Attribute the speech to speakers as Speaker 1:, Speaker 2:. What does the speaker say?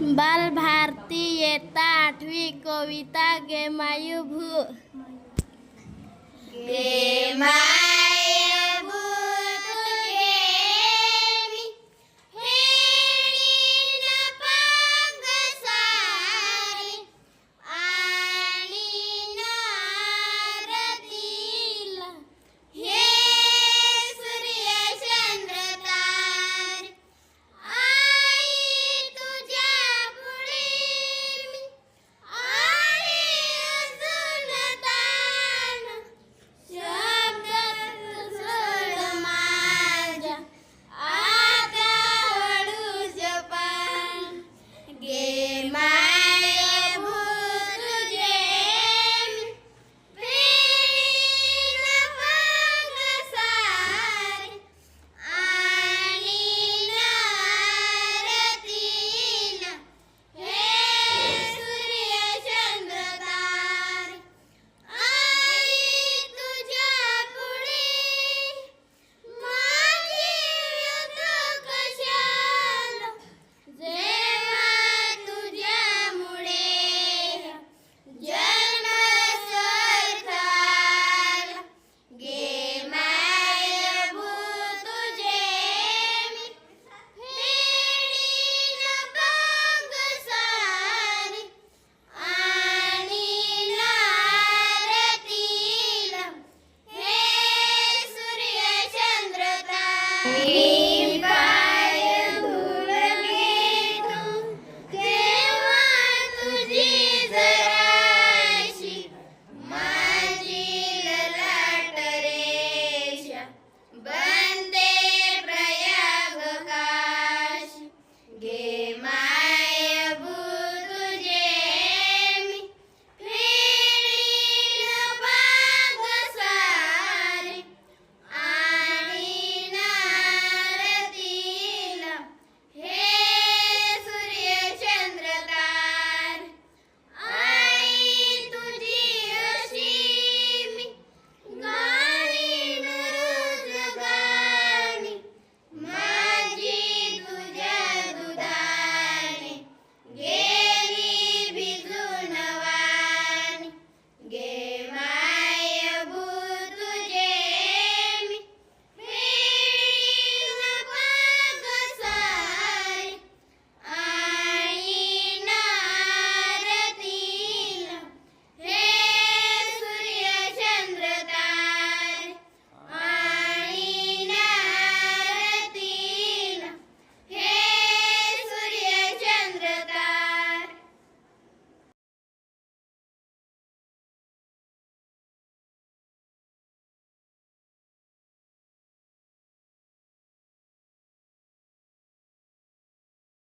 Speaker 1: बालभारती येता आठवी कविता गेमायुभू गेमा